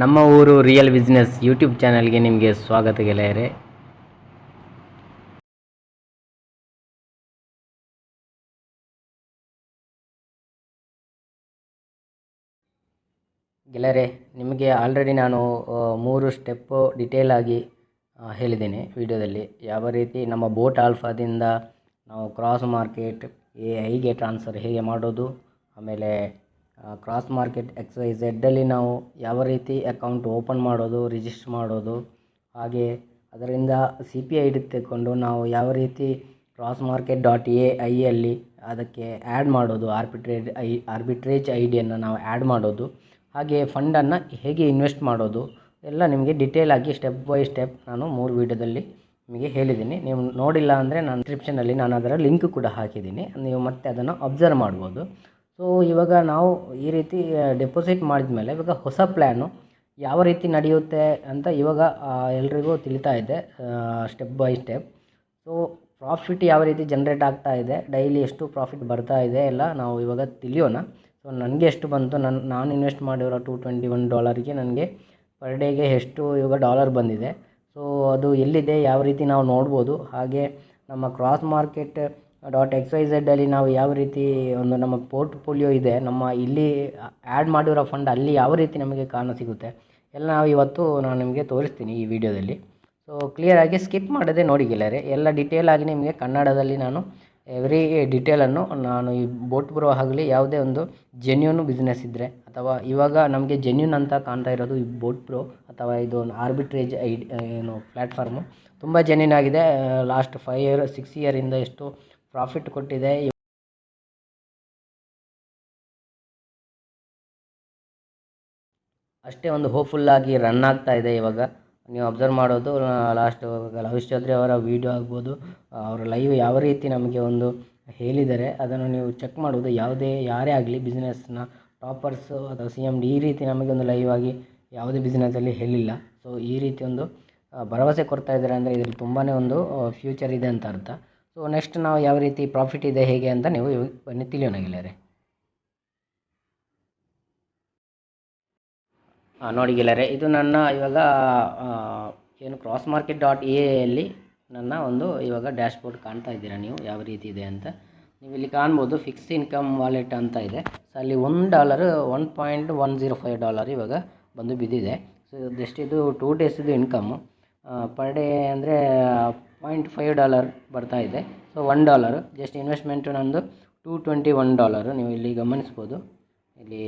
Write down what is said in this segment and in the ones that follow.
ನಮ್ಮ ಊರು real business YouTube ಚಾನಲ್ಗೆ ನಿಮಗೆ ಸ್ವಾಗತ ಗೆಳೆಯರೆ. ಗೆಳೆಯರೆ, ನಿಮಗೆ ಆಲ್ರೆಡಿ ನಾನು ಮೂರು ಸ್ಟೆಪ್ಪು ಆಗಿ ಹೇಳಿದ್ದೇನೆ ವಿಡಿಯೋದಲ್ಲಿ. ಯಾವ ರೀತಿ ನಮ್ಮ ಬೋಟ್ ಆಲ್ಫಾದಿಂದ ನಾವು ಕ್ರಾಸ್ ಮಾರ್ಕೆಟ್ ಐಗೆ ಟ್ರಾನ್ಸ್ಫರ್ ಹೇಗೆ ಮಾಡೋದು, ಆಮೇಲೆ ಕ್ರಾಸ್ ಮಾರ್ಕೆಟ್ ಎಕ್ಸ್ ವೈ ಝೆಡ್ಡಲ್ಲಿ ನಾವು ಯಾವ ರೀತಿ ಅಕೌಂಟ್ ಓಪನ್ ಮಾಡೋದು ರಿಜಿಸ್ಟರ್ ಮಾಡೋದು, ಹಾಗೆ ಅದರಿಂದ ಸಿ ಪಿ ಐ ಡಿ ತೆಕ್ಕೊಂಡು ನಾವು ಯಾವ ರೀತಿ ಕ್ರಾಸ್ ಮಾರ್ಕೆಟ್ ಡಾಟ್ ಎ ಐಯಲ್ಲಿ ಅದಕ್ಕೆ ಆ್ಯಡ್ ಮಾಡೋದು ಆರ್ಬಿಟ್ರೇಜ್ ಐ ಆರ್ಬಿಟ್ರೇಜ್ ಐ ಡಿಯನ್ನು ನಾವು ಆ್ಯಡ್ ಮಾಡೋದು, ಹಾಗೆ ಫಂಡನ್ನು ಹೇಗೆ ಇನ್ವೆಸ್ಟ್ ಮಾಡೋದು, ಎಲ್ಲ ನಿಮಗೆ ಡಿಟೇಲ್ ಆಗಿ ಸ್ಟೆಪ್ ಬೈ ಸ್ಟೆಪ್ ನಾನು ಮೂರು ವೀಡಿಯೋದಲ್ಲಿ ನಿಮಗೆ ಹೇಳಿದ್ದೀನಿ. ನೀವು ನೋಡಿಲ್ಲ ಅಂದರೆ ನಾನು ಡಿಸ್ಕ್ರಿಪ್ಷನಲ್ಲಿ ನಾನು ಅದರ ಲಿಂಕ್ ಕೂಡ ಹಾಕಿದ್ದೀನಿ. ನೀವು ಮತ್ತೆ ಅದನ್ನು ಅಬ್ಸರ್ವ್ ಮಾಡ್ಬೋದು. ಸೊ ಇವಾಗ ನಾವು ಈ ರೀತಿ ಡೆಪಾಸಿಟ್ ಮಾಡಿದ ಮೇಲೆ ಇವಾಗ ಹೊಸ ಪ್ಲ್ಯಾನು ಯಾವ ರೀತಿ ನಡೆಯುತ್ತೆ ಅಂತ ಇವಾಗ ಎಲ್ರಿಗೂ ತಿಳಿತಾ ಇದೆ step by step so profit ಯಾವ ರೀತಿ ಜನ್ರೇಟ್ ಆಗ್ತಾ ಇದೆ ಡೈಲಿ ಎಷ್ಟು ಪ್ರಾಫಿಟ್ ಬರ್ತಾ ಇದೆ ಎಲ್ಲ ನಾವು ಇವಾಗ ತಿಳಿಯೋಣ. ಸೊ ನನಗೆ ಎಷ್ಟು ಬಂತು ನನ್ನ ನಾನು ಇನ್ವೆಸ್ಟ್ ಮಾಡಿರೋ ಟು ಟ್ವೆಂಟಿ ಒನ್ ಡಾಲರ್ಗೆ ನನಗೆ ಪರ್ ಡೇಗೆ ಎಷ್ಟು ಇವಾಗ ಡಾಲರ್ ಬಂದಿದೆ. ಸೊ ಅದು ಎಲ್ಲಿದೆ, ಯಾವ ರೀತಿ ನಾವು ನೋಡ್ಬೋದು. ಹಾಗೆ ನಮ್ಮ cross market dot X Y ನಾವು ಯಾವ ರೀತಿ ಒಂದು ನಮ್ಮ ಪೋರ್ಟ್ಫೋಲಿಯೋ ಇದೆ, ನಮ್ಮ ಇಲ್ಲಿ ಆ್ಯಡ್ ಮಾಡಿರೋ ಫಂಡ್ ಅಲ್ಲಿ ಯಾವ ರೀತಿ ನಮಗೆ ಕಾರಣ ಸಿಗುತ್ತೆ, ಎಲ್ಲ ನಾವು ಇವತ್ತು ನಾನು ನಿಮಗೆ ತೋರಿಸ್ತೀನಿ ಈ ವಿಡಿಯೋದಲ್ಲಿ. ಸೊ ಕ್ಲಿಯರಾಗಿ ಸ್ಕಿಪ್ ಮಾಡದೆ ನೋಡಿ ಗೆಳೆಯರೆ, ಎಲ್ಲ ಡಿಟೇಲ್ ಆಗಿ ನಿಮಗೆ ಕನ್ನಡದಲ್ಲಿ ನಾನು ಎವ್ರಿ ಡಿಟೇಲನ್ನು ನಾನು ಈ ಬೋಟ್ ಬ್ರೋ ಆಗಲಿ ಯಾವುದೇ ಒಂದು ಜೆನ್ಯೂನ್ ಬಿಸ್ನೆಸ್ ಇದ್ದರೆ ಅಥವಾ ಇವಾಗ ನಮಗೆ ಜೆನ್ಯೂನ್ ಅಂತ ಕಾಣ್ತಾ ಇರೋದು ಈ ಬೋಟ್ ಪ್ರೋ ಅಥವಾ ಇದು ಒಂದು ಆರ್ಬಿಟ್ರೇಜ್ ಐ, ಏನು ಪ್ಲ್ಯಾಟ್ಫಾರ್ಮು ತುಂಬ ಜೆನ್ಯೂನ್ ಆಗಿದೆ. ಲಾಸ್ಟ್ ಫೈವ್ ಇಯರ್ ಸಿಕ್ಸ್ ಇಯರಿಂದ ಎಷ್ಟು ಪ್ರಾಫಿಟ್ ಕೊಟ್ಟಿದೆ. ಅಷ್ಟೇ ಒಂದು ಹೋಪ್ಫುಲ್ಲಾಗಿ ರನ್ ಆಗ್ತಾ ಇದೆ ಇವಾಗ. ನೀವು ಅಬ್ಸರ್ವ್ ಮಾಡೋದು ಲಾಸ್ಟ್ ಲವಿಶ್ ಚೌಧರಿ ಅವರ ವೀಡಿಯೋ ಆಗ್ಬೋದು ಅವರ ಲೈವ್ ಯಾವ ರೀತಿ ನಮಗೆ ಒಂದು ಹೇಳಿದರೆ ಅದನ್ನು ನೀವು ಚೆಕ್ ಮಾಡೋದು. ಯಾವುದೇ, ಯಾರೇ ಆಗಲಿ ಬಿಸ್ನೆಸ್ನ ಟಾಪರ್ಸು ಅಥವಾ ಸಿ ಎಂ ಡಿ ಈ ರೀತಿ ನಮಗೆ ಒಂದು ಲೈವ್ ಆಗಿ ಯಾವುದೇ ಬಿಸ್ನೆಸ್ಸಲ್ಲಿ ಹೇಳಿಲ್ಲ. ಸೊ ಈ ರೀತಿ ಒಂದು ಭರವಸೆ ಕೊಡ್ತಾ ಇದ್ದಾರೆ ಅಂದರೆ ಇದರಲ್ಲಿ ತುಂಬಾ ಒಂದು ಫ್ಯೂಚರ್ ಇದೆ ಅಂತ ಅರ್ಥ. ಸೊ ನೆಕ್ಸ್ಟ್ ನಾವು ಯಾವ ರೀತಿ ಪ್ರಾಫಿಟ್ ಇದೆ, ಹೇಗೆ ಅಂತ ನೀವು ಬನ್ನಿ ತಿಳಿಯೋಣ ಗೆಳೆಯರೆ. ನೋಡಿ ಗೆಳೆಯರೆ, ಇದು ನನ್ನ ಇವಾಗ ಏನು ಕ್ರಾಸ್ ಮಾರ್ಕೆಟ್ ಡಾಟ್ ಎ ಎಲ್ಲಿ ನನ್ನ ಒಂದು ಇವಾಗ ಡ್ಯಾಶ್ ಬೋರ್ಡ್ ಕಾಣ್ತಾ ಇದ್ದೀರಾ ನೀವು, ಯಾವ ರೀತಿ ಇದೆ ಅಂತ. ನೀವು ಇಲ್ಲಿ ಕಾಣ್ಬೋದು ಫಿಕ್ಸ್ ಇನ್ಕಮ್ ವಾಲೆಟ್ ಅಂತ ಇದೆ. ಸೊ ಅಲ್ಲಿ one dollar one point one zero five dollar ಇವಾಗ ಬಂದು ಬಿದ್ದಿದೆ. ಸೊ ಜಸ್ಟ್ ಇದು ಟೂ ಡೇಸಿದು ಇನ್ಕಮ್ಮು ಪರ್ ಡೇ ಅಂದರೆ ಪಾಯಿಂಟ್ ಫೈವ್ ಡಾಲರ್ ಬರ್ತಾ ಇದೆ. So one dollar just investment ನಂದು ಟೂ ಟ್ವೆಂಟಿ ಒನ್ ಡಾಲರು ನೀವು ಇಲ್ಲಿ ಗಮನಿಸ್ಬೋದು. ಇಲ್ಲಿ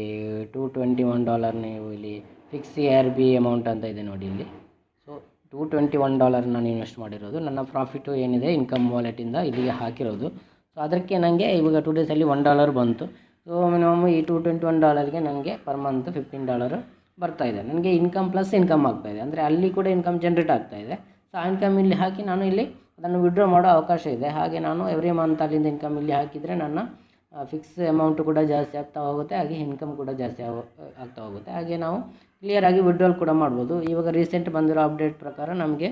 ಟೂ ಟ್ವೆಂಟಿ ಒನ್ ಡಾಲರ್ ನೀವು ಇಲ್ಲಿ ಫಿಕ್ಸ್ ಆರ್ ಬಿ ಅಮೌಂಟ್ ಅಂತ ಇದೆ ನೋಡಿ ಇಲ್ಲಿ. So two twenty one dollar ನಾನು ಇನ್ವೆಸ್ಟ್ ಮಾಡಿರೋದು. ನನ್ನ ಪ್ರಾಫಿಟು ಏನಿದೆ? ಇನ್ಕಮ್ ವಾಲೆಟಿಂದ ಇಲ್ಲಿಗೆ ಹಾಕಿರೋದು. ಸೊ ಅದಕ್ಕೆ ನನಗೆ ಇವಾಗ ಟೂ ಡೇಸಲ್ಲಿ ಒನ್ ಡಾಲರ್ ಬಂತು. ಸೊ ಮಿನಿಮಮ್ ಈ ಟೂ ಟ್ವೆಂಟಿ ಒನ್ ಡಾಲರ್ಗೆ ನನಗೆ ಪರ್ ಮಂತ್ ಫಿಫ್ಟೀನ್ ಡಾಲರ್ ಬರ್ತಾ ಇದೆ. ನನಗೆ ಇನ್ಕಮ್ ಪ್ಲಸ್ ಇನ್ಕಮ್ ಆಗ್ತಾಯಿದೆ ಅಂದರೆ ಅಲ್ಲಿ ಕೂಡ ಇನ್ಕಮ್ ಜನ್ರೇಟ್ ಆಗ್ತಾ ಇದೆ. ಸೊ ಆ ಇನ್ಕಮ್ ಇಲ್ಲಿ ಹಾಕಿ ನಾನು ಇಲ್ಲಿ ಅದನ್ನು ವಿಡ್ರಾ ಮಾಡೋ ಅವಕಾಶ ಇದೆ. ಹಾಗೆ ನಾನು ಎವ್ರಿ ಮಂತ್ ಅಲ್ಲಿಂದ ಇನ್ಕಮ್ ಇಲ್ಲಿ ಹಾಕಿದರೆ ನನ್ನ ಫಿಕ್ಸ್ ಅಮೌಂಟು ಕೂಡ ಜಾಸ್ತಿ ಆಗ್ತಾ ಹೋಗುತ್ತೆ. ಹಾಗೆ ಇನ್ಕಮ್ ಕೂಡ ಜಾಸ್ತಿ ಆಗೋ- ಆಗ್ತಾ ಹೋಗುತ್ತೆ. ಹಾಗೆ ನಾವು ಕ್ಲಿಯರಾಗಿ ವಿಡ್ರಾಲ್ ಕೂಡ ಮಾಡ್ಬೋದು. ಇವಾಗ ರೀಸೆಂಟ್ ಬಂದಿರೋ ಅಪ್ಡೇಟ್ ಪ್ರಕಾರ ನಮಗೆ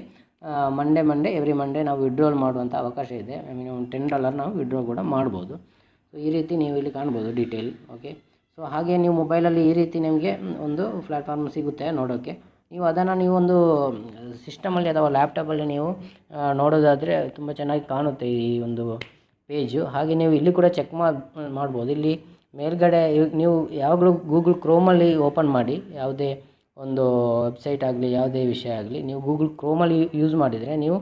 ಮಂಡೇ ಮಂಡೇ ಎವ್ರಿ ಮಂಡೇ ನಾವು ವಿಡ್ರಾಲ್ ಮಾಡುವಂಥ ಅವಕಾಶ ಇದೆ. ಮಿನಿಮಮ್ ಟೆನ್ ಡಾಲರ್ ನಾವು ವಿಡ್ರಾ ಕೂಡ ಮಾಡ್ಬೋದು. ಸೊ ಈ ರೀತಿ ನೀವು ಇಲ್ಲಿ ಕಾಣ್ಬೋದು ಡೀಟೇಲ್ ಓಕೆ ಸೊ ಹಾಗೆ ನೀವು ಮೊಬೈಲಲ್ಲಿ ಈ ರೀತಿ ನಿಮಗೆ ಒಂದು ಪ್ಲ್ಯಾಟ್ಫಾರ್ಮ್ ಸಿಗುತ್ತೆ ನೋಡೋಕ್ಕೆ ನೀವು ಅದನ್ನು ನೀವು ಒಂದು ಸಿಸ್ಟಮಲ್ಲಿ ಅಥವಾ ಲ್ಯಾಪ್ಟಾಪಲ್ಲಿ ನೀವು ನೋಡೋದಾದರೆ ತುಂಬ ಚೆನ್ನಾಗಿ ಕಾಣುತ್ತೆ ಈ ಒಂದು ಪೇಜು ಹಾಗೆ ನೀವು ಇಲ್ಲಿ ಕೂಡ ಚೆಕ್ ಮಾಡಿ, ಮಾಡ್ಬೋದು. ಇಲ್ಲಿ ಮೇಲ್ಗಡೆ ನೀವು ಯಾವಾಗಲೂ ಗೂಗಲ್ ಕ್ರೋಮಲ್ಲಿ ಓಪನ್ ಮಾಡಿ, ಯಾವುದೇ ಒಂದು ವೆಬ್ಸೈಟ್ ಆಗಲಿ, ಯಾವುದೇ ವಿಷಯ ಆಗಲಿ, ನೀವು ಗೂಗಲ್ ಕ್ರೋಮಲ್ಲಿ ಯೂಸ್ ಮಾಡಿದರೆ ನೀವು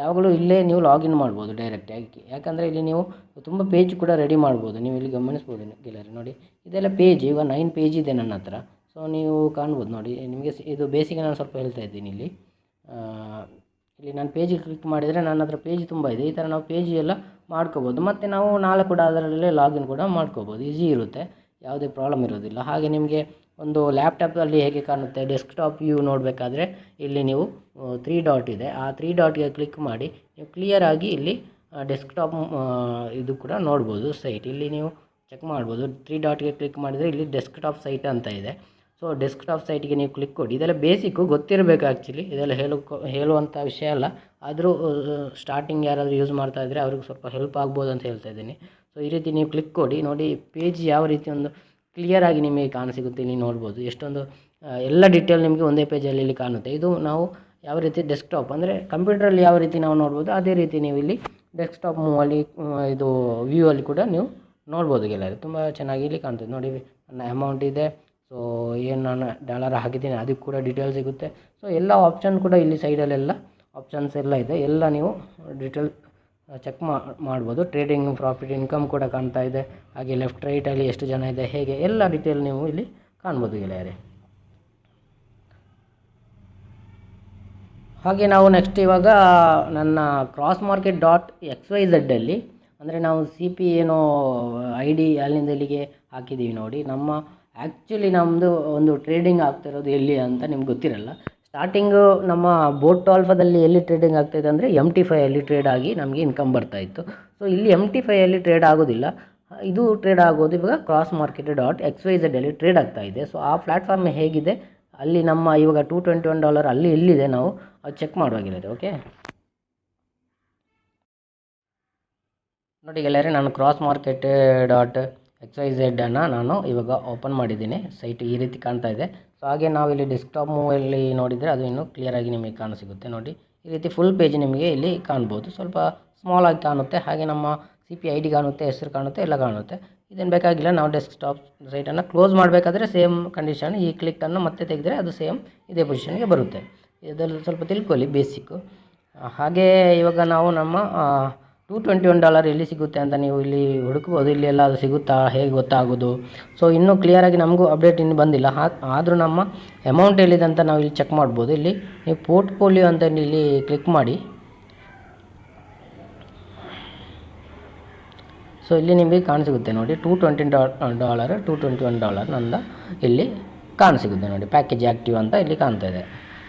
ಯಾವಾಗಲೂ ಇಲ್ಲೇ ನೀವು ಲಾಗಿನ್ ಮಾಡ್ಬೋದು ಡೈರೆಕ್ಟಾಗಿ ಯಾಕಂದರೆ ಇಲ್ಲಿ ನೀವು ತುಂಬ ಪೇಜ್ ಕೂಡ ರೆಡಿ ಮಾಡ್ಬೋದು. ನೀವು ಇಲ್ಲಿ ಗಮನಿಸ್ಬೋದು ಗೆಲರಿ ನೋಡಿ. ಇದೆಲ್ಲ ಪೇಜ್ ಇವಾಗ ನೈನ್ ಪೇಜ್ ಇದೆ ನನ್ನ ಹತ್ರ. ಸೊ ನೀವು ಕಾಣ್ಬೋದು ನೋಡಿ. ನಿಮಗೆ ಇದು ಬೇಸಿಗೆ ನಾನು ಸ್ವಲ್ಪ ಹೇಳ್ತಾ ಇದ್ದೀನಿ ಇಲ್ಲಿ. ಇಲ್ಲಿ ನಾನು ಪೇಜಿಗೆ ಕ್ಲಿಕ್ ಮಾಡಿದರೆ ನನ್ನ ಹತ್ರ ಪೇಜ್ ತುಂಬ ಇದೆ. ಈ ಥರ ನಾವು ಪೇಜ್ ಎಲ್ಲ ಮಾಡ್ಕೋಬೋದು. ಮತ್ತು ನಾವು ನಾಳೆ ಕೂಡ ಅದರಲ್ಲೇ ಲಾಗಿನ್ ಕೂಡ ಮಾಡ್ಕೋಬೋದು. ಈಸಿ ಇರುತ್ತೆ. ಯಾವುದೇ ಪ್ರಾಬ್ಲಮ್ ಇರೋದಿಲ್ಲ. ಹಾಗೆ ನಿಮಗೆ ಒಂದು ಲ್ಯಾಪ್ಟಾಪಲ್ಲಿ ಹೇಗೆ ಕಾಣುತ್ತೆ? ಡೆಸ್ಕ್ಟಾಪ್ ವ್ಯೂ ನೋಡಬೇಕಾದ್ರೆ ಇಲ್ಲಿ ನೀವು ತ್ರೀ ಡಾಟ್ ಇದೆ. ಆ ತ್ರೀ ಡಾಟ್ಗೆ ಕ್ಲಿಕ್ ಮಾಡಿ, ನೀವು ಕ್ಲಿಯರಾಗಿ ಇಲ್ಲಿ ಡೆಸ್ಕ್ಟಾಪ್ ಇದು ಕೂಡ ನೋಡ್ಬೋದು ಸೈಟ್ ಇಲ್ಲಿ ನೀವು ಚೆಕ್ ಮಾಡ್ಬೋದು. ತ್ರೀ ಡಾಟ್ಗೆ ಕ್ಲಿಕ್ ಮಾಡಿದರೆ ಇಲ್ಲಿ ಡೆಸ್ಕ್ಟಾಪ್ ಸೈಟ್ ಅಂತ ಇದೆ. ಸೊ ಡೆಸ್ಕ್ಟಾಪ್ ಸೈಟಿಗೆ ನೀವು ಕ್ಲಿಕ್ ಕೊಡಿ. ಇದೆಲ್ಲ ಬೇಸಿಕ್ಕು ಗೊತ್ತಿರಬೇಕು ಆ್ಯಕ್ಚುಲಿ ಇದೆಲ್ಲ ಹೇಳು ಹೇಳುವಂಥ ವಿಷಯ ಅಲ್ಲ. ಆದರೂ ಸ್ಟಾರ್ಟಿಂಗ್ ಯಾರಾದರೂ ಯೂಸ್ ಮಾಡ್ತಾ ಇದ್ದರೆ ಅವ್ರಿಗೆ ಸ್ವಲ್ಪ ಹೆಲ್ಪ್ ಆಗ್ಬೋದು ಅಂತ ಹೇಳ್ತಾ ಇದ್ದೀನಿ. ಸೊ ಈ ರೀತಿ ನೀವು ಕ್ಲಿಕ್ ಕೊಡಿ. ನೋಡಿ ಪೇಜ್ ಯಾವ ರೀತಿ ಒಂದು ಕ್ಲಿಯರಾಗಿ ನಿಮಗೆ ಕಾಣಸಿಗುತ್ತೆ ನೀವು ನೋಡ್ಬೋದು. ಎಷ್ಟೊಂದು ಎಲ್ಲ ಡೀಟೇಲ್ ನಿಮಗೆ ಒಂದೇ ಪೇಜಲ್ಲಿ ಇಲ್ಲಿ ಕಾಣುತ್ತೆ. ಇದು ನಾವು ಯಾವ ರೀತಿ ಡೆಸ್ಕ್ಟಾಪ್ ಅಂದರೆ ಕಂಪ್ಯೂಟ್ರಲ್ಲಿ ಯಾವ ರೀತಿ ನಾವು ನೋಡ್ಬೋದು, ಅದೇ ರೀತಿ ನೀವು ಇಲ್ಲಿ ಡೆಸ್ಕ್ಟಾಪ್ ಮೂವಲ್ಲಿ ಇದು ವ್ಯೂ ಅಲ್ಲಿ ಕೂಡ ನೀವು ನೋಡ್ಬೋದು ಗೆಳೆಯರೆ. ತುಂಬ ಚೆನ್ನಾಗಿ ಇಲ್ಲಿ ಕಾಣ್ತದೆ. ನೋಡಿ ನನ್ನ ಅಮೌಂಟ್ ಇದೆ. ಸೊ ಏನು ನಾನು ಡಾಲರ್ ಹಾಕಿದ್ದೀನಿ, ಅದಕ್ಕೆ ಕೂಡ ಡೀಟೇಲ್ ಸಿಗುತ್ತೆ. ಸೊ ಎಲ್ಲ ಆಪ್ಷನ್ ಕೂಡ ಇಲ್ಲಿ ಸೈಡಲ್ಲೆಲ್ಲ ಆಪ್ಷನ್ಸ್ ಎಲ್ಲ ಇದೆ. ಎಲ್ಲ ನೀವು ಡೀಟೇಲ್ ಚೆಕ್ ಮಾಡ್ಬೋದು. ಟ್ರೇಡಿಂಗ್ ಪ್ರಾಫಿಟ್ ಇನ್ಕಮ್ ಕೂಡ ಕಾಣ್ತಾ ಇದೆ. ಹಾಗೆ ಲೆಫ್ಟ್ ರೈಟಲ್ಲಿ ಎಷ್ಟು ಜನ ಇದೆ, ಹೇಗೆ, ಎಲ್ಲ ಡೀಟೇಲ್ ನೀವು ಇಲ್ಲಿ ಕಾಣ್ಬೋದು ಗೆಳೆಯರೆ. ಹಾಗೆ ನಾವು ನೆಕ್ಸ್ಟ್ ಇವಾಗ, ನನ್ನ cross market dot X Y ಝಡ್ಡಲ್ಲಿ ಅಂದರೆ ನಾವು ಸಿ ಪಿ ಏನೋ ಐ ಡಿ ಅಲ್ಲಿಂದ ಇಲ್ಲಿಗೆ ಹಾಕಿದ್ದೀವಿ ನೋಡಿ. ನಮ್ಮ ಆ್ಯಕ್ಚುಲಿ ನಮ್ಮದು ಒಂದು ಟ್ರೇಡಿಂಗ್ ಆಗ್ತಿರೋದು ಎಲ್ಲಿ ಅಂತ ನಿಮ್ಗೆ ಗೊತ್ತಿರಲ್ಲ. ಸ್ಟಾರ್ಟಿಂಗು ನಮ್ಮ ಬೋಟ್ ಆಲ್ಫಾದಲ್ಲಿ ಎಲ್ಲಿ ಟ್ರೇಡಿಂಗ್ ಆಗ್ತಾಯಿದೆ ಅಂದರೆ ಎಂ ಟಿ ಫೈಯಲ್ಲಿ ಟ್ರೇಡ್ ಆಗಿ ನಮಗೆ ಇನ್ಕಮ್ ಬರ್ತಾ ಇತ್ತು. ಸೊ ಇಲ್ಲಿ ಎಂ ಟಿ ಫೈಯಲ್ಲಿ ಟ್ರೇಡ್ ಆಗೋದಿಲ್ಲ. ಇದು ಟ್ರೇಡ್ ಆಗೋದು ಇವಾಗ cross market dot X Y ಝಡ್ಡಲ್ಲಿ trade ಆಗ್ತಾ ಇದೆ. ಸೊ ಆ ಪ್ಲ್ಯಾಟ್ಫಾರ್ಮ್ ಹೇಗಿದೆ? ಅಲ್ಲಿ ನಮ್ಮ ಇವಾಗ ಟೂ ಟ್ವೆಂಟಿ ಒನ್ ಡಾಲರ್ ಅಲ್ಲಿ ಎಲ್ಲಿದೆ ನಾವು? ಅದು ಚೆಕ್ ಮಾಡುವಾಗಿರೋದು ಓಕೆ ನೋಡಿ ಗೆಳೆಯರೆ, ನಾನು cross market dot X Y ನಾನು ಇವಾಗ ಓಪನ್ ಮಾಡಿದ್ದೀನಿ. ಸೈಟ್ ಈ ರೀತಿ ಕಾಣ್ತಾ ಇದೆ. ಸೊ ಹಾಗೆ ನಾವು ಇಲ್ಲಿ ಡೆಸ್ಕ್ಟಾಪ್ ಮೂವಲ್ಲಿ ನೋಡಿದರೆ ಅದು ಇನ್ನೂ ಕ್ಲಿಯರಾಗಿ ನಿಮಗೆ ಕಾಣಿಸಿಗುತ್ತೆ. ನೋಡಿ, ಈ ರೀತಿ ಫುಲ್ ಪೇಜ್ ನಿಮಗೆ ಇಲ್ಲಿ ಕಾಣ್ಬೋದು. ಸ್ವಲ್ಪ ಸ್ಮಾಲ್ ಆಗಿ ಕಾಣುತ್ತೆ. ಹಾಗೆ ನಮ್ಮ ಸಿ ಪಿ ಐ ಡಿ ಕಾಣುತ್ತೆ ಹೆಸರು ಕಾಣುತ್ತೆ, ಎಲ್ಲ ಕಾಣುತ್ತೆ. ಇದೇನು ಬೇಕಾಗಿಲ್ಲ. ನಾವು ಡೆಸ್ಕ್ಟಾಪ್ ಸೈಟನ್ನು ಕ್ಲೋಸ್ ಮಾಡಬೇಕಾದ್ರೆ ಸೇಮ್ ಕಂಡೀಷನ್ ಈ ಕ್ಲಿಕ್ಕನ್ನು ಮತ್ತೆ ತೆಗೆದರೆ ಅದು ಸೇಮ್ ಇದೇ ಪೊಸಿಷನ್ಗೆ ಬರುತ್ತೆ. ಇದರಲ್ಲಿ ಸ್ವಲ್ಪ ತಿಳ್ಕೊಳ್ಳಿ ಬೇಸಿಕ್ಕು ಹಾಗೆ ಇವಾಗ ನಾವು ನಮ್ಮ ಟೂ ಟ್ವೆಂಟಿ ಒನ್ ಡಾಲರ್ ಎಲ್ಲಿ ಸಿಗುತ್ತೆ ಅಂತ ನೀವು ಇಲ್ಲಿ ಹುಡುಕ್ಬೋದು. ಇಲ್ಲಿ ಎಲ್ಲ ಅದು ಸಿಗುತ್ತಾ? ಹೇಗೆ ಗೊತ್ತಾಗೋದು? ಸೊ ಇನ್ನೂ ಕ್ಲಿಯರಾಗಿ ನಮಗೂ ಅಪ್ಡೇಟ್ ಇನ್ನು ಬಂದಿಲ್ಲ. ಆದರೂ ನಮ್ಮ ಅಮೌಂಟ್ ಎಲ್ಲಿದೆ ಅಂತ ನಾವು ಇಲ್ಲಿ ಚೆಕ್ ಮಾಡ್ಬೋದು. ಇಲ್ಲಿ ನೀವು ಪೋರ್ಟ್ಫೋಲಿಯೋ ಅಂತ ಇಲ್ಲಿ ಕ್ಲಿಕ್ ಮಾಡಿ. ಸೊ ಇಲ್ಲಿ ನಿಮಗೆ ಕಾಣಿಸುತ್ತೆ ನೋಡಿ, two twenty dollar, two twenty one dollar ನಂದ ಇಲ್ಲಿ ಕಾಣಿಸುತ್ತೆ ನೋಡಿ ಪ್ಯಾಕೇಜ್ ಆ್ಯಕ್ಟಿವ್ ಅಂತ ಇಲ್ಲಿ ಕಾಣ್ತಾ ಇದೆ.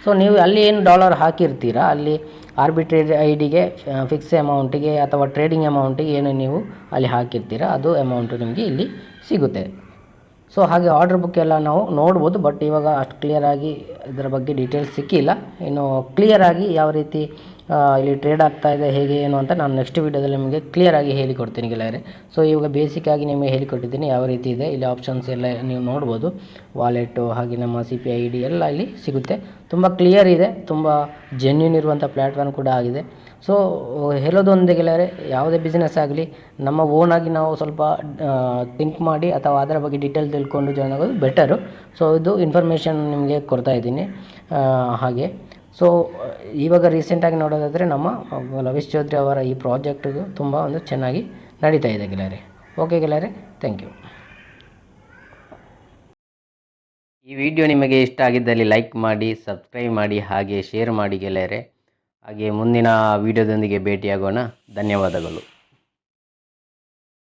ಸೊ ನೀವು ಅಲ್ಲಿ ಏನು ಡಾಲರ್ ಹಾಕಿರ್ತೀರಾ? ಅಲ್ಲಿ ಆರ್ಬಿಟ್ರೇಜ್ ಐ ಡಿಗೆ ಫಿಕ್ಸ್ ಅಮೌಂಟಿಗೆ ಅಥವಾ ಟ್ರೇಡಿಂಗ್ ಅಮೌಂಟಿಗೆ ಏನು ನೀವು ಅಲ್ಲಿ ಹಾಕಿರ್ತೀರಾ? ಅದು ಅಮೌಂಟು ನಿಮಗೆ ಇಲ್ಲಿ ಸಿಗುತ್ತೆ. ಸೊ ಹಾಗೆ ಆರ್ಡರ್ ಬುಕ್ ಎಲ್ಲ ನಾವು ನೋಡ್ಬೋದು ಬಟ್ ಇವಾಗ ಅಷ್ಟು ಕ್ಲಿಯರಾಗಿ ಇದರ ಬಗ್ಗೆ ಡೀಟೇಲ್ಸ್ ಸಿಕ್ಕಿಲ್ಲ. ಇನ್ನು ಕ್ಲಿಯರಾಗಿ ಯಾವ ರೀತಿ ಇಲ್ಲಿ ಟ್ರೇಡ್ ಆಗ್ತಾ ಇದೆ, ಹೇಗೆ, ಏನು ಅಂತ ನಾನು ನೆಕ್ಸ್ಟ್ ವೀಡಿಯೋದಲ್ಲಿ ನಿಮಗೆ ಕ್ಲಿಯರಾಗಿ ಹೇಳಿಕೊಡ್ತೀನಿ ಗೆಳೆಯರೆ. ಸೊ ಇವಾಗ ಬೇಸಿಕ್ಕಾಗಿ ನಿಮಗೆ ಹೇಳಿಕೊಟ್ಟಿದ್ದೀನಿ ಯಾವ ರೀತಿ ಇದೆ. ಇಲ್ಲಿ ಆಪ್ಷನ್ಸ್ ಎಲ್ಲ ನೀವು ನೋಡ್ಬೋದು. ವಾಲೆಟು ಹಾಗೆ ನಮ್ಮ ಸಿ ಪಿ ಐ ಡಿ ಎಲ್ಲ ಇಲ್ಲಿ ಸಿಗುತ್ತೆ. ತುಂಬ ಕ್ಲಿಯರ್ ಇದೆ. ತುಂಬ ಜೆನ್ಯೂನ್ ಇರುವಂಥ ಪ್ಲ್ಯಾಟ್ಫಾರ್ಮ್ ಕೂಡ ಆಗಿದೆ. ಸೊ ಹೇಳೋದೊಂದೇ ಗೆಳೆಯರೆ, ಯಾವುದೇ ಬಿಸ್ನೆಸ್ ಆಗಲಿ, ನಮ್ಮ ಓನಾಗಿ ನಾವು ಸ್ವಲ್ಪ ಥಿಂಕ್ ಮಾಡಿ ಅಥವಾ ಅದರ ಬಗ್ಗೆ ಡೀಟೇಲ್ ತಿಳ್ಕೊಂಡು ಜಾಯ್ನ್ ಆಗೋದು ಬೆಟರು ಸೊ ಇದು ಇನ್ಫಾರ್ಮೇಷನ್ ನಿಮಗೆ ಕೊಡ್ತಾ ಇದ್ದೀನಿ. ಹಾಗೆ. ಸೊ ಇವಾಗ ರೀಸೆಂಟಾಗಿ ನೋಡೋದಾದರೆ ನಮ್ಮ ಲವೇಶ್ ಚೌಧರಿ ಅವರ ಈ ಪ್ರಾಜೆಕ್ಟು ತುಂಬ ಒಂದು ಚೆನ್ನಾಗಿ ನಡೀತಾ ಇದೆ ಗೆಳೆಯರೆ. ಓಕೆ ಗೆಳೆಯರೆ ಥ್ಯಾಂಕ್ ಯು ಈ ವಿಡಿಯೋ ನಿಮಗೆ ಇಷ್ಟ ಆಗಿದ್ದಲ್ಲಿ ಲೈಕ್ ಮಾಡಿ ಸಬ್ಸ್ಕ್ರೈಬ್ ಮಾಡಿ, ಹಾಗೆ ಶೇರ್ ಮಾಡಿ ಗೆಳೆಯರೆ. ಹಾಗೆ ಮುಂದಿನ ವಿಡಿಯೋದೊಂದಿಗೆ ಭೇಟಿಯಾಗೋಣ. ಧನ್ಯವಾದಗಳು.